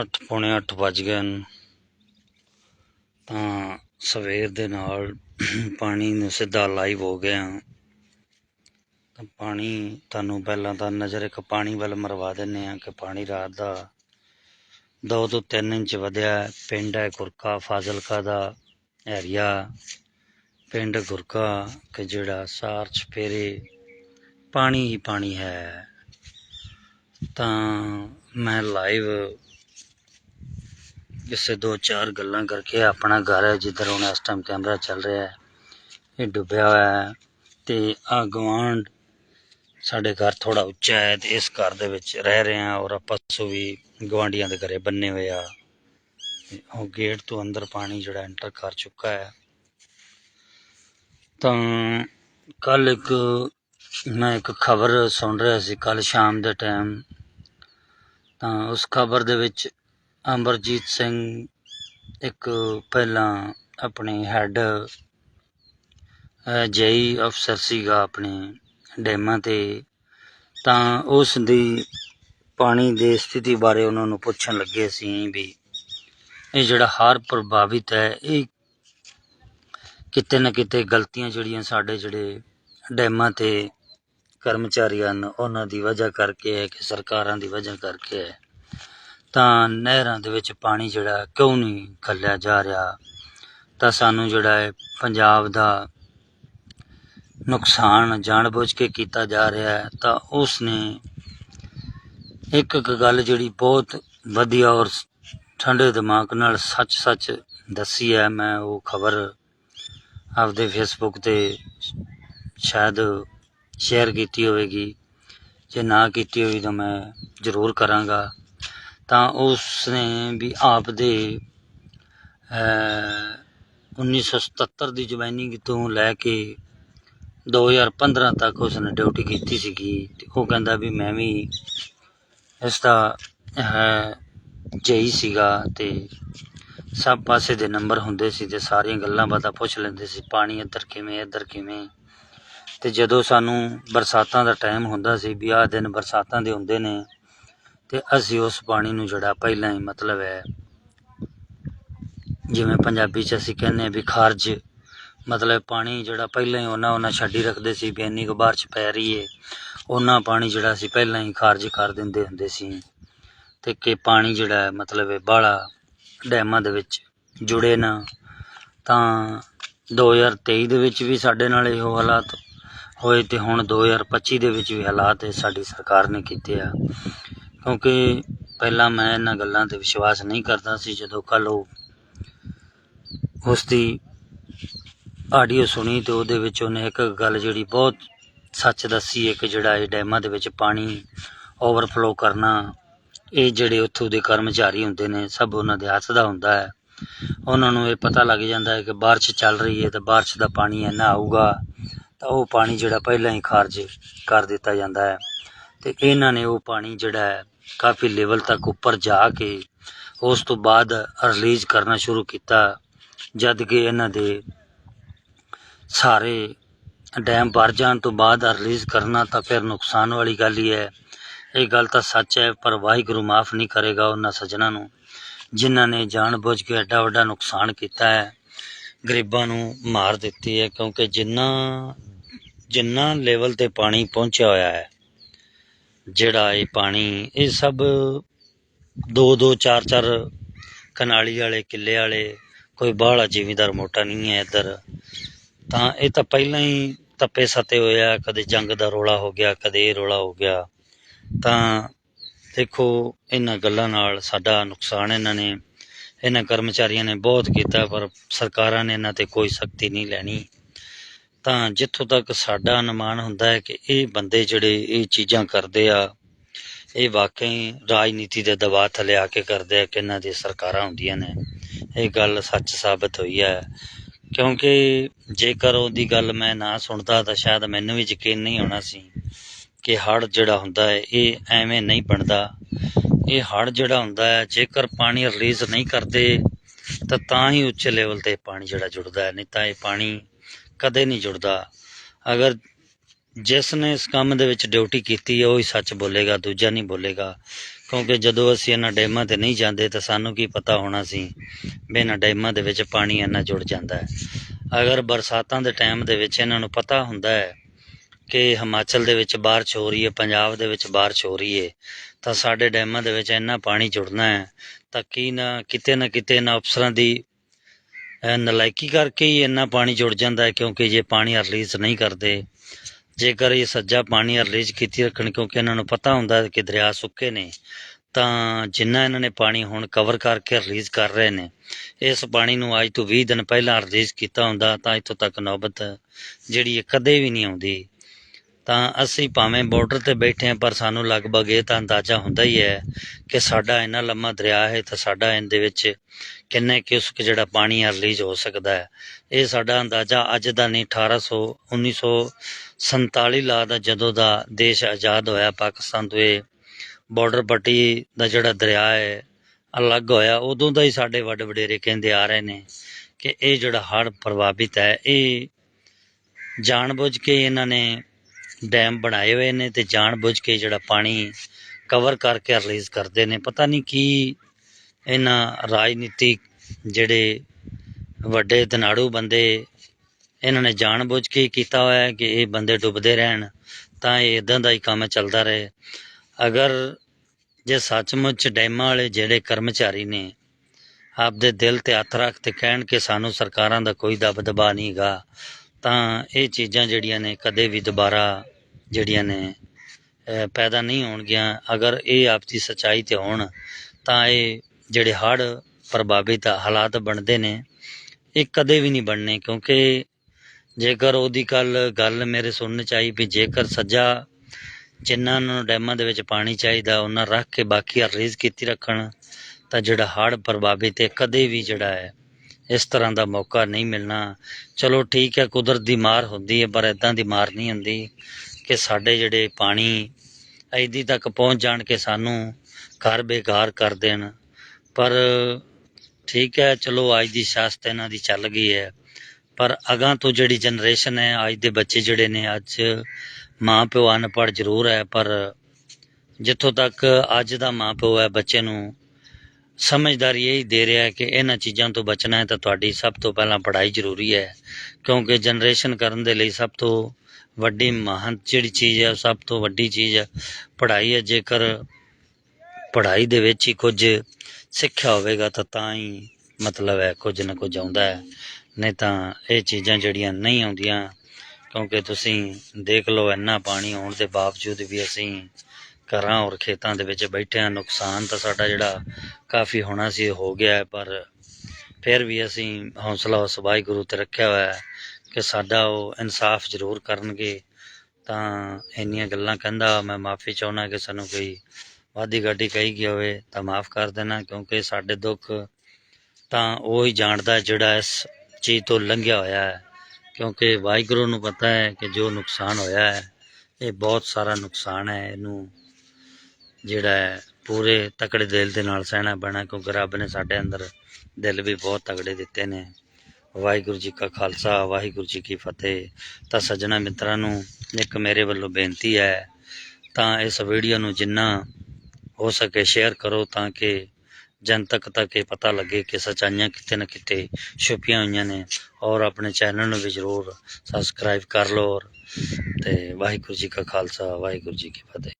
ਅੱਠ, ਪੌਣੇ ਅੱਠ ਵੱਜ ਗਏ ਹਨ ਤਾਂ ਸਵੇਰ ਦੇ ਨਾਲ ਪਾਣੀ ਨੂੰ ਸਿੱਧਾ ਲਾਈਵ ਹੋ ਗਿਆ। ਤਾਂ ਪਾਣੀ ਤੁਹਾਨੂੰ ਪਹਿਲਾਂ ਤਾਂ ਨਜ਼ਰ ਇੱਕ ਪਾਣੀ ਵੱਲ ਮਰਵਾ ਦਿੰਨੇ ਆ ਕਿ ਪਾਣੀ ਰਾਤ ਦਾ ਦੋ ਤੋਂ ਤਿੰਨ ਇੰਚ ਵਧਿਆ। ਪਿੰਡ ਹੈ ਗੁਰਕਾ, ਫਾਜ਼ਿਲਕਾ ਦਾ ਏਰੀਆ ਪਿੰਡ ਗੁਰਕਾ ਕਿ ਜਿਹੜਾ ਸਾਰ ਛਪੇਰੇ ਪਾਣੀ ਹੀ ਪਾਣੀ ਹੈ। ਤਾਂ ਮੈਂ ਲਾਈਵ ਕਿਸੇ ਦੋ ਚਾਰ ਗੱਲਾਂ ਕਰਕੇ ਆਪਣਾ ਘਰ ਹੈ, ਜਿੱਧਰ ਹੁਣ ਇਸ ਟਾਈਮ ਕੈਮਰਾ ਚੱਲ ਰਿਹਾ ਹੈ। ਇਹ ਡੁੱਬਿਆ ਹੋਇਆ ਹੈ ਤੇ ਆ ਗਵਾਂਡ ਸਾਡੇ ਘਰ ਥੋੜਾ ਉੱਚਾ ਹੈ ਤੇ ਇਸ ਘਰ ਦੇ ਵਿੱਚ ਰਹਿ ਰਹੇ ਹਾਂ ਔਰ ਆਪਾਂ ਸੋ ਵੀ ਗਵਾਂਡੀਆਂ ਦੇ ਘਰੇ ਬੰਨੇ ਹੋਏ ਆ। ਉਹ ਗੇਟ ਤੋਂ ਅੰਦਰ ਪਾਣੀ ਜਿਹੜਾ ਐਂਟਰ ਕਰ ਚੁੱਕਾ ਹੈ। ਤਾਂ ਕੱਲ ਇੱਕ ਮੈਂ ਇੱਕ ਖਬਰ ਸੁਣ ਰਿਹਾ ਸੀ, ਕੱਲ ਸ਼ਾਮ ਦੇ ਟਾਈਮ ਤਾਂ ਉਸ ਖਬਰ ਦੇ ਵਿੱਚ ਅਮਰਜੀਤ ਸਿੰਘ ਇੱਕ ਪਹਿਲਾਂ ਆਪਣੇ ਹੈੱਡ ਜੇਈ ਅਫਸਰ ਸੀਗਾ ਆਪਣੇ ਡੈਮਾਂ ਤੇ। ਤਾਂ ਉਸ ਦੀ ਪਾਣੀ ਦੀ ਸਥਿਤੀ ਬਾਰੇ ਉਹਨਾਂ ਨੂੰ ਪੁੱਛਣ ਲੱਗੇ ਸੀ ਵੀ ਇਹ ਜਿਹੜਾ ਹਾਰ ਪ੍ਰਭਾਵਿਤ ਹੈ, ਇਹ ਕਿਤੇ ਨਾ ਕਿਤੇ ਗਲਤੀਆਂ ਜਿਹੜੀਆਂ ਸਾਡੇ ਜਿਹੜੇ ਡੈਮਾਂ ਤੇ ਕਰਮਚਾਰੀ ਹਨ, ਉਹਨਾਂ ਦੀ ਵਜ੍ਹਾ ਕਰਕੇ ਹੈ ਕਿ ਸਰਕਾਰਾਂ ਦੀ ਵਜ੍ਹਾ ਕਰਕੇ ਹੈ। ਤਾਂ ਨਹਿਰਾਂ ਦੇ ਵਿੱਚ ਪਾਣੀ ਜਿਹੜਾ ਕਿਉਂ ਨਹੀਂ ਘੱਲਿਆ ਜਾ ਰਿਹਾ? ਤਾਂ ਸਾਨੂੰ ਜਿਹੜਾ ਹੈ ਪੰਜਾਬ ਦਾ ਨੁਕਸਾਨ ਜਾਣਬੁੱਝ ਕੇ ਕੀਤਾ ਜਾ ਰਿਹਾ ਹੈ, ਤਾਂ ਉਸ ਨੇ ਇੱਕ ਇੱਕ ਗੱਲ ਜਿਹੜੀ ਬਹੁਤ ਵਧੀਆ ਔਰ ਠੰਡੇ ਦਿਮਾਗ ਨਾਲ ਸੱਚ-ਸੱਚ ਦੱਸੀ ਹੈ। ਮੈਂ ਉਹ ਖਬਰ ਆਪਦੇ ਫੇਸਬੁੱਕ ਤੇ ਸ਼ਾਇਦ ਸ਼ੇਅਰ ਕੀਤੀ ਹੋਵੇਗੀ। ਜੇ ਨਾ ਕੀਤੀ ਹੋਈ ਤਾਂ ਮੈਂ ਜ਼ਰੂਰ ਕਰਾਂਗਾ। ਤਾਂ ਉਸ ਨੇ ਵੀ ਆਪ ਦੇ ਅਹ, 1977 ਦੀ ਜੁਆਇਨਿੰਗ ਤੋਂ ਲੈ ਕੇ 2015 ਤੱਕ ਉਸਨੇ ਡਿਊਟੀ ਕੀਤੀ ਸੀਗੀ। ਤੇ ਉਹ ਕਹਿੰਦਾ ਵੀ ਮੈਂ ਵੀ ਇਸ ਦਾ ਜਈ ਸੀਗਾ ਤੇ ਸਭ ਪਾਸੇ ਦੇ ਨੰਬਰ ਹੁੰਦੇ ਸੀ ਤੇ ਸਾਰੀਆਂ ਗੱਲਾਂ ਬਾਤਾਂ ਪੁੱਛ ਲੈਂਦੇ ਸੀ ਪਾਣੀ ਇੱਧਰ ਕਿਵੇਂ ਇੱਧਰ ਕਿਵੇਂ। ਤੇ ਜਦੋਂ ਸਾਨੂੰ ਬਰਸਾਤਾਂ ਦਾ ਟਾਈਮ ਹੁੰਦਾ ਸੀ ਵੀ ਆਹ ਦਿਨ ਬਰਸਾਤਾਂ ਦੇ ਹੁੰਦੇ ਨੇ ਤੇ ਅਸੀਂ ਉਸ ਪਾਣੀ ਨੂੰ ਜਿਹੜਾ ਪਹਿਲਾਂ ਹੀ ਮਤਲਬ ਹੈ, ਜਿਵੇਂ ਪੰਜਾਬੀ ਚ ਅਸੀਂ ਕਹਿੰਦੇ ਹਾਂ ਵੀ ਖਾਰਜ, ਮਤਲਬ ਪਾਣੀ ਜਿਹੜਾ ਪਹਿਲਾਂ ਹੀ ਉਹਨਾਂ ਉਹਨਾਂ ਛੱਡੀ ਰੱਖਦੇ ਸੀ ਵੀ ਇੰਨੀ ਕੁ ਬਾਰਿਸ਼ ਪੈ ਰਹੀ ਏ, ਉਹਨਾਂ ਪਾਣੀ ਜਿਹੜਾ ਸੀ ਪਹਿਲਾਂ ਹੀ ਖਾਰਜ ਕਰ ਦਿੰਦੇ ਹੁੰਦੇ ਸੀ। ਤੇ ਕਿ ਪਾਣੀ ਜਿਹੜਾ ਮਤਲਬ ਹੈ ਬਾਹਲਾ ਡੈਮਾਂ ਦੇ ਵਿੱਚ ਜੁੜੇ ਨਾ, ਤਾਂ 2023 ਦੇ ਵਿੱਚ ਵੀ ਸਾਡੇ ਨਾਲ ਇਹੋ ਹਾਲਾਤ ਹੋਏ ਤੇ ਹੁਣ 2025 ਦੇ ਵਿੱਚ ਵੀ ਹਾਲਾਤ ਇਹ ਸਾਡੀ ਸਰਕਾਰ ਨੇ ਕੀਤੇ ਆ। ਕਿਉਂਕਿ ਪਹਿਲਾਂ ਮੈਂ ਇਹਨਾਂ ਗੱਲਾਂ ਤੇ ਵਿਸ਼ਵਾਸ ਨਹੀਂ ਕਰਦਾ ਸੀ ਜਦੋਂ ਕੱਲ ਉਹ ਉਸ ਦੀ ਆਡੀਓ ਸੁਣੀ ਤੇ ਉਹਦੇ ਵਿੱਚ ਉਹਨੇ ਇੱਕ ਗੱਲ ਜਿਹੜੀ ਬਹੁਤ ਸੱਚ ਦੱਸੀ ਹੈ ਕਿ ਜਿਹੜਾ ਇਹ ਡੈਮਾਂ ਦੇ ਵਿੱਚ ਪਾਣੀ ਓਵਰਫਲੋ ਕਰਨਾ, ਇਹ ਜਿਹੜੇ ਉੱਥੋਂ ਦੇ ਕਰਮਚਾਰੀ ਹੁੰਦੇ ਨੇ, ਸਭ ਉਹਨਾਂ ਦੇ ਹੱਥ ਦਾ ਹੁੰਦਾ ਹੈ। ਉਹਨਾਂ ਨੂੰ ਇਹ ਪਤਾ ਲੱਗ ਜਾਂਦਾ ਹੈ ਕਿ ਬਾਰਿਸ਼ ਚੱਲ ਰਹੀ ਹੈ ਤਾਂ ਬਾਰਿਸ਼ ਦਾ ਪਾਣੀ ਇੰਨਾ ਆਊਗਾ ਤਾਂ ਉਹ ਪਾਣੀ ਜਿਹੜਾ ਪਹਿਲਾਂ ਹੀ ਖਾਰਜ ਕਰ ਦਿੱਤਾ ਜਾਂਦਾ ਹੈ ਤੇ ਇਹਨਾਂ ਨੇ ਉਹ ਪਾਣੀ ਜਿਹੜਾ ਹੈ ਕਾਫੀ ਲੈਵਲ ਤੱਕ ਉੱਪਰ ਜਾ ਕੇ ਉਸ ਤੋਂ ਬਾਅਦ ਰਿਲੀਜ਼ ਕਰਨਾ ਸ਼ੁਰੂ ਕੀਤਾ, ਜਦ ਕਿ ਇਹਨਾਂ ਦੇ ਸਾਰੇ ਡੈਮ ਭਰ ਜਾਣ ਤੋਂ ਬਾਅਦ ਰਿਲੀਜ਼ ਕਰਨਾ ਤਾਂ ਫਿਰ ਨੁਕਸਾਨ ਵਾਲੀ ਗੱਲ ਹੀ ਹੈ। ਇਹ ਗੱਲ ਤਾਂ ਸੱਚ ਹੈ, ਪਰ ਵਾਹਿਗੁਰੂ ਮਾਫ ਨਹੀਂ ਕਰੇਗਾ ਉਹਨਾਂ ਸੱਜਣਾ ਨੂੰ, ਜਿਨ੍ਹਾਂ ਨੇ ਜਾਣਬੁੱਝ ਕੇ ਐਡਾ ਵੱਡਾ ਨੁਕਸਾਨ ਕੀਤਾ ਹੈ। ਗਰੀਬਾਂ ਨੂੰ ਮਾਰ ਦਿੱਤੀ ਹੈ, ਕਿਉਂਕਿ ਜਿੰਨਾ ਜਿੰਨਾ ਲੈਵਲ ਤੇ ਪਾਣੀ ਪਹੁੰਚਿਆ ਹੋਇਆ ਹੈ ਜਿਹੜਾ ਇਹ ਪਾਣੀ, ਇਹ ਸਭ ਦੋ ਦੋ, ਚਾਰ ਚਾਰ ਕਨਾਲੀ ਵਾਲੇ, ਕਿੱਲੇ ਵਾਲੇ, ਕੋਈ ਬਾਹਲਾ ਜ਼ਿਮੀਦਾਰ ਮੋਟਾ ਨਹੀਂ ਹੈ ਇੱਧਰ। ਤਾਂ ਇਹ ਤਾਂ ਪਹਿਲਾਂ ਹੀ ਤੱਪੇ ਸੱਤੇ ਹੋਇਆ ਕਦੇ ਜੰਗ ਦਾ ਰੋਲਾ ਹੋ ਗਿਆ, ਕਦੇ ਇਹ ਰੋਲਾ ਹੋ ਗਿਆ। ਤਾਂ ਦੇਖੋ, ਇਹਨਾਂ ਗੱਲਾਂ ਨਾਲ ਸਾਡਾ ਨੁਕਸਾਨ ਇਹਨਾਂ ਨੇ, ਇਹਨਾਂ ਕਰਮਚਾਰੀਆਂ ਨੇ ਬਹੁਤ ਕੀਤਾ, ਪਰ ਸਰਕਾਰਾਂ ਨੇ ਇਹਨਾਂ ਤੇ ਕੋਈ ਸਖਤੀ ਨਹੀਂ ਲੈਣੀ। ਤਾਂ ਜਿੱਥੋਂ ਤੱਕ ਸਾਡਾ ਅਨੁਮਾਨ ਹੁੰਦਾ ਹੈ ਕਿ ਇਹ ਬੰਦੇ ਜਿਹੜੇ ਇਹ ਚੀਜ਼ਾਂ ਕਰਦੇ ਆ, ਇਹ ਵਾਕਈ ਰਾਜਨੀਤੀ ਦੇ ਦਬਾਅ ਥੱਲੇ ਆ ਕੇ ਕਰਦੇ ਆ ਕਿ ਇਹਨਾਂ ਦੀ ਸਰਕਾਰਾਂ ਹੁੰਦੀਆਂ ਨੇ। ਇਹ ਗੱਲ ਸੱਚ ਸਾਬਤ ਹੋਈ ਹੈ। ਕਿਉਂਕਿ ਜੇਕਰ ਉਹਦੀ ਗੱਲ ਮੈਂ ਨਾ ਸੁਣਦਾ ਤਾਂ ਸ਼ਾਇਦ ਮੈਨੂੰ ਵੀ ਯਕੀਨ ਨਹੀਂ ਆਉਣਾ ਸੀ ਕਿ ਹੜ੍ਹ ਜਿਹੜਾ ਹੁੰਦਾ ਹੈ, ਇਹ ਐਵੇਂ ਨਹੀਂ ਬਣਦਾ। ਇਹ ਹੜ੍ਹ ਜਿਹੜਾ ਹੁੰਦਾ ਹੈ, ਜੇਕਰ ਪਾਣੀ ਰਿਲੀਜ਼ ਨਹੀਂ ਕਰਦੇ, ਤਾਂ ਤਾਂ ਹੀ ਉੱਚੇ ਲੈਵਲ ਤੇ ਪਾਣੀ ਜਿਹੜਾ ਜੁੜਦਾ ਹੈ, ਨਹੀਂ ਤਾਂ ਇਹ ਪਾਣੀ ਕਦੇ ਨਹੀਂ ਜੁੜਦਾ। ਅਗਰ ਜਿਸ ਨੇ ਇਸ ਕੰਮ ਦੇ ਵਿੱਚ ਡਿਊਟੀ ਕੀਤੀ ਹੈ, ਉਹ ਹੀ ਸੱਚ ਬੋਲੇਗਾ, ਦੂਜਾ ਨਹੀਂ ਬੋਲੇਗਾ। ਕਿਉਂਕਿ ਜਦੋਂ ਅਸੀਂ ਇਹਨਾਂ ਡੈਮਾਂ ਤੇ ਨਹੀਂ ਜਾਂਦੇ, ਤਾਂ ਸਾਨੂੰ ਕੀ ਪਤਾ ਹੋਣਾ ਸੀ ਵੀ ਇਹਨਾਂ ਡੈਮਾਂ ਦੇ ਵਿੱਚ ਪਾਣੀ ਇੰਨਾ ਜੁੜ ਜਾਂਦਾ ਹੈ। ਅਗਰ ਬਰਸਾਤਾਂ ਦੇ ਟਾਈਮ ਦੇ ਵਿੱਚ ਇਹਨਾਂ ਨੂੰ ਪਤਾ ਹੁੰਦਾ ਹੈ ਕਿ ਹਿਮਾਚਲ ਦੇ ਵਿੱਚ ਬਾਰਿਸ਼ ਹੋ ਰਹੀ ਹੈ, ਪੰਜਾਬ ਦੇ ਵਿੱਚ ਬਾਰਿਸ਼ ਹੋ ਰਹੀ ਹੈ, ਤਾਂ ਸਾਡੇ ਡੈਮਾਂ ਦੇ ਵਿੱਚ ਇੰਨਾ ਪਾਣੀ ਜੁੜਨਾ ਹੈ, ਤਾਂ ਕੀ ਨਾ ਕਿਤੇ ਨਾ ਕਿਤੇ ਨਾ ਅਫਸਰਾਂ ਦੀ ਨਲਾਇਕੀ ਕਰਕੇ ਹੀ ਇੰਨਾ ਪਾਣੀ ਜੁੜ ਜਾਂਦਾ ਹੈ? ਕਿਉਂਕਿ ਜੇ ਪਾਣੀ ਰਿਲੀਜ਼ ਨਹੀਂ ਕਰਦੇ, ਜੇਕਰ ਇਹ ਸੱਜਾ ਪਾਣੀ ਰਿਲੀਜ਼ ਕੀਤੀ ਰੱਖਣ, ਕਿਉਂਕਿ ਇਹਨਾਂ ਨੂੰ ਪਤਾ ਹੁੰਦਾ ਕਿ ਦਰਿਆ ਸੁੱਕੇ ਨੇ, ਤਾਂ ਜਿੰਨਾ ਇਹਨਾਂ ਨੇ ਪਾਣੀ ਹੁਣ ਕਵਰ ਕਰਕੇ ਰਿਲੀਜ਼ ਕਰ ਰਹੇ ਨੇ, ਇਸ ਪਾਣੀ ਨੂੰ ਅੱਜ ਤੋਂ 20 ਦਿਨ ਪਹਿਲਾਂ ਰਿਲੀਜ਼ ਕੀਤਾ ਹੁੰਦਾ, ਤਾਂ ਇੱਥੋਂ ਤੱਕ ਨੌਬਤ ਜਿਹੜੀ ਇਹ ਕਦੇ ਵੀ ਨਹੀਂ ਆਉਂਦੀ। ਤਾਂ ਅਸੀਂ ਭਾਵੇਂ ਬਾਰਡਰ ਤੇ ਬੈਠੇ ਹਾਂ, ਪਰ ਸਾਨੂੰ ਲਗਭਗ ਇਹ ਤਾਂ ਅੰਦਾਜ਼ਾ ਹੁੰਦਾ ਹੀ ਹੈ ਕਿ ਸਾਡਾ ਇੰਨਾ ਲੰਮਾ ਦਰਿਆ ਹੈ, ਤਾਂ ਸਾਡਾ ਇਹਦੇ ਵਿੱਚ ਕਿੰਨੇ ਕਿਉਸਕ ਜਿਹੜਾ ਪਾਣੀ ਆ ਰਿਲੀਜ਼ ਹੋ ਸਕਦਾ ਹੈ। ਇਹ ਸਾਡਾ ਅੰਦਾਜ਼ਾ ਅੱਜ ਦਾ ਨਹੀਂ 1800 1947 ਲਾ ਦਾ ਜਦੋਂ ਦਾ ਦੇਸ਼ ਆਜ਼ਾਦ ਹੋਇਆ, ਪਾਕਿਸਤਾਨ ਤੋਂ ਇਹ ਬਾਰਡਰ ਪੱਟੀ ਦਾ ਜਿਹੜਾ ਦਰਿਆ ਹੈ, ਅਲੱਗ ਹੋਇਆ, ਉਦੋਂ ਦਾ ਹੀ ਸਾਡੇ ਵੱਡ ਵਡੇਰੇ ਕਹਿੰਦੇ ਆ ਰਹੇ ਨੇ ਕਿ ਇਹ ਜਿਹੜਾ ਹੜ੍ਹ ਪ੍ਰਭਾਵਿਤ ਹੈ, ਇਹ ਜਾਣਬੁੱਝ ਕੇ ਇਹਨਾਂ ਨੇ ਡੈਮ ਬਣਾਏ ਹੋਏ ਨੇ ਤੇ ਜਾਣਬੁੱਝ ਕੇ ਜਿਹੜਾ ਪਾਣੀ ਕਵਰ ਕਰਕੇ ਰਿਲੀਜ਼ ਕਰਦੇ ਨੇ। ਪਤਾ ਨਹੀਂ ਕੀ ਇਹਨਾਂ ਰਾਜਨੀਤਿਕ ਜਿਹੜੇ ਵੱਡੇ ਧਨਾੜੂ ਬੰਦੇ ਇਹਨਾਂ ਨੇ ਜਾਣਬੁੱਝ ਕੇ ਕੀਤਾ ਹੋਇਆ ਹੈ ਕਿ ਇਹ ਬੰਦੇ ਡੁੱਬਦੇ ਰਹਿਣ, ਤਾਂ ਇਹ ਇਦਾਂ ਦਾ ਹੀ ਕੰਮ ਚੱਲਦਾ ਰਹੇ। ਅਗਰ ਜੇ ਸੱਚਮੁੱਚ ਡੈਮਾਂ ਵਾਲੇ ਜਿਹੜੇ ਕਰਮਚਾਰੀ ਨੇ ਆਪਦੇ ਦਿਲ ਤੇ ਹੱਥ ਰੱਖ ਤੇ ਕਹਿਣ ਕਿ ਸਾਨੂੰ ਸਰਕਾਰਾਂ ਦਾ ਕੋਈ ਦਬਦਬਾ ਨਹੀਂਗਾ ਤਾਂ ਇਹ ਚੀਜ਼ਾਂ ਜਿਹੜੀਆਂ ਨੇ ਕਦੇ ਵੀ ਦੁਬਾਰਾ ਜਿਹੜੀਆਂ ਨੇ ਪੈਦਾ ਨਹੀਂ ਹੋਣਗੀਆਂ। ਅਗਰ ਇਹ ਆਪਦੀ ਸਚਾਈ ਤੇ ਹੋਣ, ਤਾਂ ਇਹ ਜਿਹੜੇ ਹੜ੍ਹ ਪ੍ਰਭਾਵਿਤ ਹਾਲਾਤ ਬਣਦੇ ਨੇ, ਇਹ ਕਦੇ ਵੀ ਨਹੀਂ ਬਣਨੇ। ਕਿਉਂਕਿ ਜੇਕਰ ਉਹਦੀ ਕੱਲ ਗੱਲ ਮੇਰੇ ਸੁਣਨ ਚ ਆਈ ਵੀ ਜੇਕਰ ਸੱਜਾ ਜਿਨ੍ਹਾਂ ਨੂੰ ਡੈਮਾਂ ਦੇ ਵਿੱਚ ਪਾਣੀ ਚਾਹੀਦਾ, ਉਹਨਾਂ ਰੱਖ ਕੇ ਬਾਕੀ ਰਿਲੀਜ਼ ਕੀਤੀ ਰੱਖਣ, ਤਾਂ ਜਿਹੜਾ ਹੜ੍ਹ ਪ੍ਰਭਾਵਿਤ ਹੈ, ਕਦੇ ਵੀ ਜਿਹੜਾ ਹੈ ਇਸ ਤਰ੍ਹਾਂ ਦਾ ਮੌਕਾ ਨਹੀਂ ਮਿਲਣਾ। ਚਲੋ ਠੀਕ ਹੈ, ਕੁਦਰਤ ਦੀ ਮਾਰ ਹੁੰਦੀ ਹੈ, ਪਰ ਇਦਾਂ ਦੀ ਮਾਰ ਨਹੀਂ ਹੁੰਦੀ ਕਿ ਸਾਡੇ ਜਿਹੜੇ ਪਾਣੀ ਐਦੀ ਤੱਕ ਪਹੁੰਚ ਜਾਣ ਕੇ ਸਾਨੂੰ ਘਰ ਬੇਕਾਰ ਕਰ ਦੇਣ। ਪਰ ਠੀਕ ਹੈ, ਚਲੋ ਅੱਜ ਦੀ ਸਿਆਸਤ ਇਹਨਾਂ ਦੀ ਚੱਲ ਗਈ ਹੈ। ਪਰ ਅਗਾਂ ਤੋਂ ਜਿਹੜੀ ਜਨਰੇਸ਼ਨ ਹੈ, ਅੱਜ ਦੇ ਬੱਚੇ ਜਿਹੜੇ ਨੇ, ਅੱਜ ਮਾਂ ਪਿਓ ਅਨਪੜ੍ਹ ਜ਼ਰੂਰ ਹੈ, ਪਰ ਜਿੱਥੋਂ ਤੱਕ ਅੱਜ ਦਾ ਮਾਂ ਪਿਓ ਹੈ, ਬੱਚੇ ਨੂੰ ਸਮਝਦਾਰੀ ਇਹ ਦੇ ਰਿਹਾ ਹੈ ਕਿ ਇਹਨਾਂ ਚੀਜ਼ਾਂ ਤੋਂ ਬਚਣਾ ਹੈ ਤਾਂ ਤੁਹਾਡੀ ਸਭ ਤੋਂ ਪਹਿਲਾਂ ਪੜ੍ਹਾਈ ਜ਼ਰੂਰੀ ਹੈ, ਕਿਉਂਕਿ ਜਨਰੇਸ਼ਨ ਕਰਨ ਦੇ ਲਈ ਸਭ ਤੋਂ ਵੱਡੀ ਮਹਾਨ ਜਿਹੜੀ ਚੀਜ਼ ਹੈ ਸਭ ਤੋਂ ਵੱਡੀ ਚੀਜ਼ ਹੈ। ਪੜ੍ਹਾਈ ਹੈ, ਜੇਕਰ ਪੜ੍ਹਾਈ ਦੇ ਵਿੱਚ ਹੀ ਕੁਝ ਸਿੱਖਿਆ ਹੋਵੇਗਾ ਤਾਂ ਤਾਂ ਹੀ ਮਤਲਬ ਹੈ ਕੁਝ ਨਾ ਕੁਝ ਆਉਂਦਾ ਹੈ। ਨਹੀਂ ਤਾਂ ਇਹ ਚੀਜ਼ਾਂ ਜਿਹੜੀਆਂ ਨਹੀਂ ਆਉਂਦੀਆਂ, ਕਿਉਂਕਿ ਤੁਸੀਂ ਦੇਖ ਲਓ, ਇੰਨਾ ਪਾਣੀ ਹੋਣ ਦੇ ਬਾਵਜੂਦ ਵੀ ਅਸੀਂ ਘਰਾਂ ਔਰ ਖੇਤਾਂ ਦੇ ਵਿੱਚ ਬੈਠੇ ਹਾਂ ਨੁਕਸਾਨ ਤਾਂ ਸਾਡਾ ਜਿਹੜਾ ਕਾਫੀ ਹੋਣਾ ਸੀ ਹੋ ਗਿਆ ਹੈ, ਪਰ ਫਿਰ ਵੀ ਅਸੀਂ ਹੌਸਲਾ ਉਸ ਵਾਹਿਗੁਰੂ ਤੇ ਰੱਖਿਆ ਹੋਇਆ ਹੈ ਕਿ ਸਾਡਾ ਉਹ ਇਨਸਾਫ ਜ਼ਰੂਰ ਕਰਨਗੇ। ਤਾਂ ਇੰਨੀਆਂ ਗੱਲਾਂ ਕਹਿੰਦਾ, ਮੈਂ ਮਾਫੀ ਚਾਹੁੰਦਾ ਕਿ ਸਾਨੂੰ ਕੋਈ ਵਾਦੀ ਗਾਡੀ ਕਹੀ ਗਈ ਹੋਵੇ, ਤਾਂ ਮਾਫ ਕਰ ਦੇਣਾ, ਕਿਉਂਕਿ ਸਾਡੇ ਦੁੱਖ ਤਾਂ ਉਹ ਹੀ ਜਾਣਦਾ ਜਿਹੜਾ ਇਸ ਚੀਜ਼ ਤੋਂ ਲੰਘਿਆ ਹੋਇਆ ਹੈ। ਕਿਉਂਕਿ ਵਾਹਿਗੁਰੂ ਨੂੰ ਪਤਾ ਹੈ ਕਿ ਜੋ ਨੁਕਸਾਨ ਹੋਇਆ ਹੈ, ਇਹ ਬਹੁਤ ਸਾਰਾ ਨੁਕਸਾਨ ਹੈ, ਇਹਨੂੰ ਜਿਹੜਾ ਹੈ, ਪੂਰੇ ਤਕੜੇ ਦਿਲ ਦੇ ਨਾਲ ਸਹਿਣਾ ਪੈਣਾ, ਕਿਉਂਕਿ ਰੱਬ ਨੇ ਸਾਡੇ ਅੰਦਰ ਦਿਲ ਵੀ ਬਹੁਤ ਤਗੜੇ ਦਿੱਤੇ ਨੇ। ਵਾਹਿਗੁਰੂ ਜੀ ਕਾ ਖਾਲਸਾ, ਵਾਹਿਗੁਰੂ ਜੀ ਕੀ ਫਤਿਹ। ਤਾਂ ਸੱਜਣਾ ਮਿੱਤਰਾਂ ਨੂੰ ਇੱਕ ਮੇਰੇ ਵੱਲੋਂ ਬੇਨਤੀ ਹੈ, ਤਾਂ ਇਸ ਵੀਡੀਓ ਨੂੰ ਜਿੰਨਾ ਹੋ ਸਕੇ ਸ਼ੇਅਰ ਕਰੋ, ਤਾਂ ਕਿ ਜਨਤਕ ਤੱਕ ਇਹ ਪਤਾ ਲੱਗੇ ਕਿ ਸਚਾਈਆਂ ਕਿਤੇ ਨਾ ਕਿਤੇ ਛੁਪੀਆਂ ਹੋਈਆਂ ਨੇ। ਔਰ ਆਪਣੇ ਚੈਨਲ ਨੂੰ ਵੀ ਜ਼ਰੂਰ ਸਬਸਕ੍ਰਾਈਬ ਕਰ ਲਓ ਔਰ ਤੇ ਵਾਹਿਗੁਰੂ ਜੀ ਕਾ ਖਾਲਸਾ, ਵਾਹਿਗੁਰੂ ਜੀ ਕੀ ਫਤਿਹ।